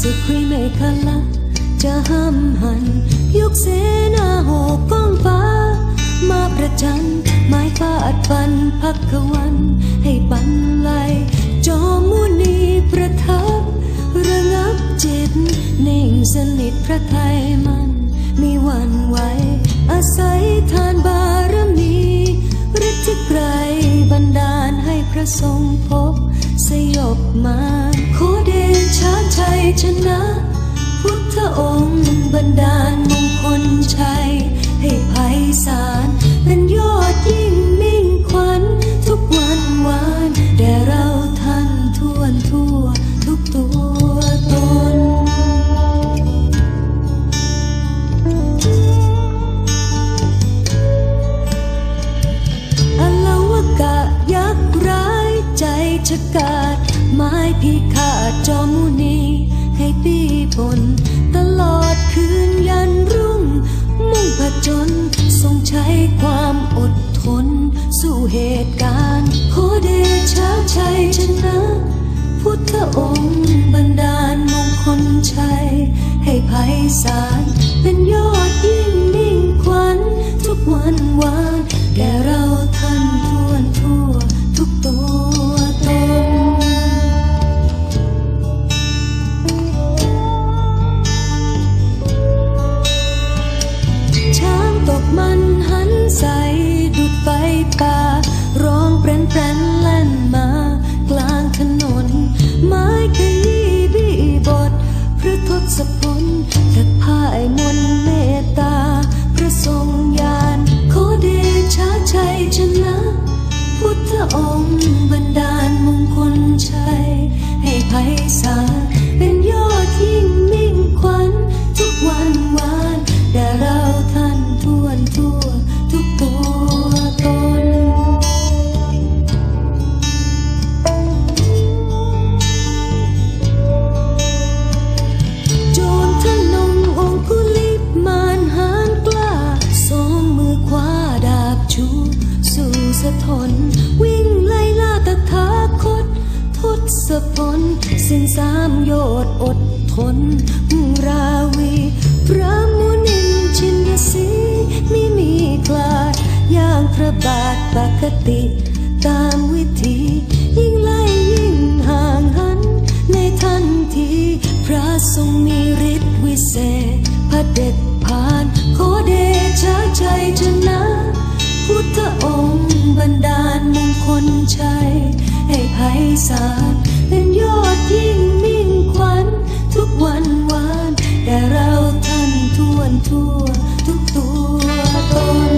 สุขรีเมฆละจะห้ามหัน ยกเสนาหอกก้องฟ้า มาประจันไม้ฟาดฟันพักกวัน ให้บันไลจอมุนีประทับ ระงับจิตนิ่งสนิทพระไทยมันมีวันไหวอาศัยทานบารมีฤทธิไกรบันดาลให้พระทรงพบสยบมาขอเด ชาชัยชนะ พุทธองค์บันดาลมงคลชัย ให้ไพศาลเป็นยอดยิ่งมิ่งขวัญทุกวันวานแด่เราท่านทั่วทั่วทุกตัวตนอลาวกะยักษ์ร้ายใจชะกาดไม้พิฆ จอมุนีให้ปีพลตลอดคืนยันรุ่ง มุ่งผจญทรงใช้ความอดทน สู้เหตุการณ์ขอเดชะชัยชนะ พุทธองค์บันดาลมงคลชัย ให้ไพศาลเป็นยอดยิ่งมิ่งขวัญทุกวันวานแก่เราท่านทวทั่วทุ ไพ สิ้นสามโยชน์อดทนมุราวี พระมุนินชินสีไม่มีคลาดอย่างพระบาทปกติ ตามวิธียิ่งไล่ยิ่งห่างหัน ในทันที พระทรงมีฤทธิ์วิเศษพระเด็จผ่าน ขอเดชะชัยชนะ พุทธองค์บันดาลมงคลชัยให้ไพศาล เป็นยอดยิ่งมิ่งขวัญทุกวันวานแด่เราท่านทั่วทั่วทุกตัวตน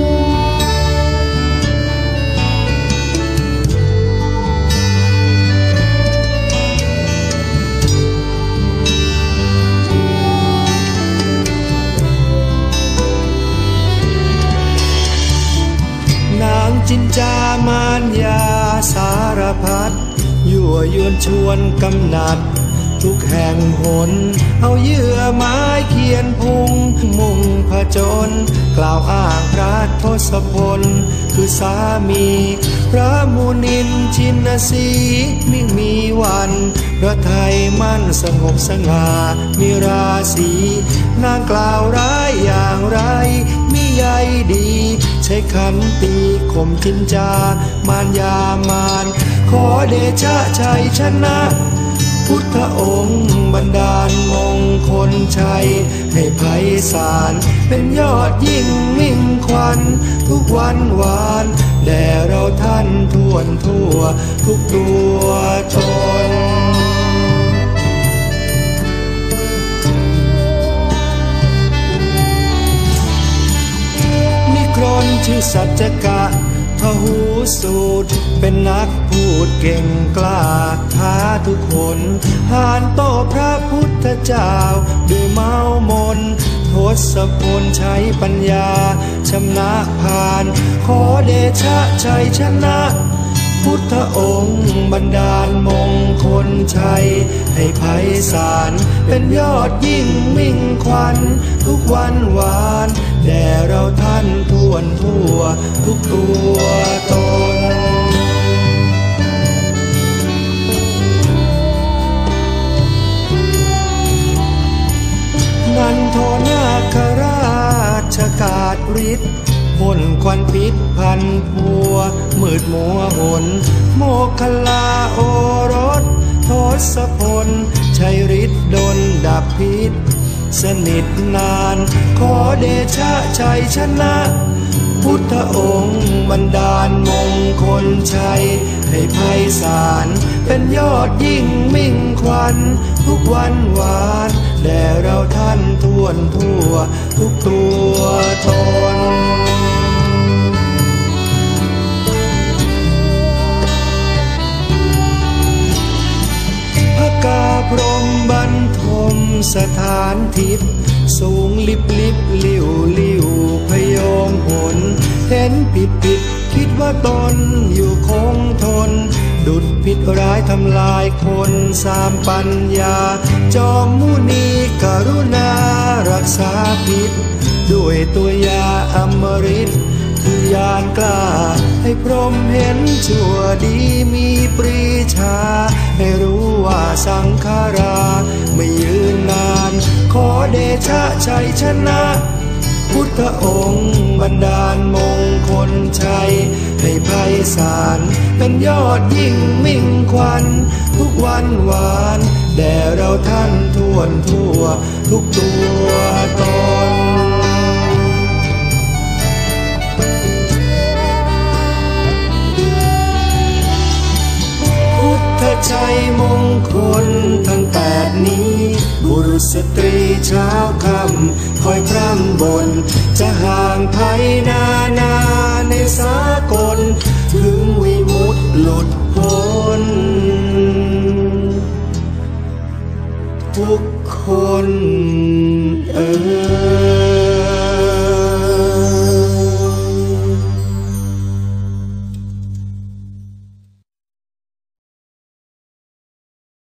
นางจินจามานยาสารพัด ยั่วยวนชวนกำนัด ทุกแห่งหน เอาเยื่อไม้เขียนพุง มุ่งผจญกล่าวอ้างพระทศพล คือสามี พระมุนินชินสีมิ่งมีวันพระไทยมั่นสงบสง่ามีราศีนางกล่าวร้ายอย่างไรมิใยดี ใช้ขันตีข่มจินจามารยามาน ขอเดชะชัยชนะ พุทธองค์บันดาลมงคลชัย ให้ไพศาลเป็นยอดยิ่งมิ่งขวัญทุกวันวานแด่เราท่านทั่วทั่ว ทุกตัวตนนิครนชื่อสัจกะ พหูสูตร เป็นนักพูดเก่งกล้าท้าทุกคนหานโตพระพุทธเจ้าด้วยเมามนทศพลใช้ปัญญาชำนาญผ่าน ขอเดชะชัยชนะ พุทธองค์บันดาลมงคลชัย ให้ภัยสาลเป็นยอดยิ่งมิ่งควัน ทุกวันหวานแด่เราท่านทวนทั่ว ทุกตัวตนนันโทนาคราชกาศฤทธิ์ พ่นควันพิษพันพัว มืดมัวหน โมกขลาโอรสทศพลชัยฤทธิ์ดนดับพิษ สนิทนาน ขอเดชะชัยชนะ พุทธองค์บันดาลมงคลชัย ให้ไพศาลเป็นยอดยิ่งมิ่งควัน ทุกวันวานแด่เราท่านทวนทั่ว ทุกตัว สถานทิพย์สูงลิบลิบลิวลิวพยมหนเห็นผิดผิดคิดว่าตนอยู่คงทน ดุดผิดร้ายทำลายคนสามปัญญา จอมมุนีกรุณารักษาพิษด้วยตัวยาอมฤตานกล้า ให้พรมเห็นชั่วดีมีปรีชา ให้รู้ว่าสังขารา ไม่ยืนนาน ขอเดชะชัยชนะ พุทธองค์บันดาลมงคลชัย ให้ไพศาลเป็นยอดยิ่งมิ่งควัน ทุกวันหวาน แด่เราท่านทวนทั่ว ทุกตัวตน ใจมงคลทั้งแปดนี้ บุรุษสตรีเช้าคำคอยพร่ำบน จะห่างไพนานาในสากล ถึงวิมุตหลุดพ้น ทุกคนเออ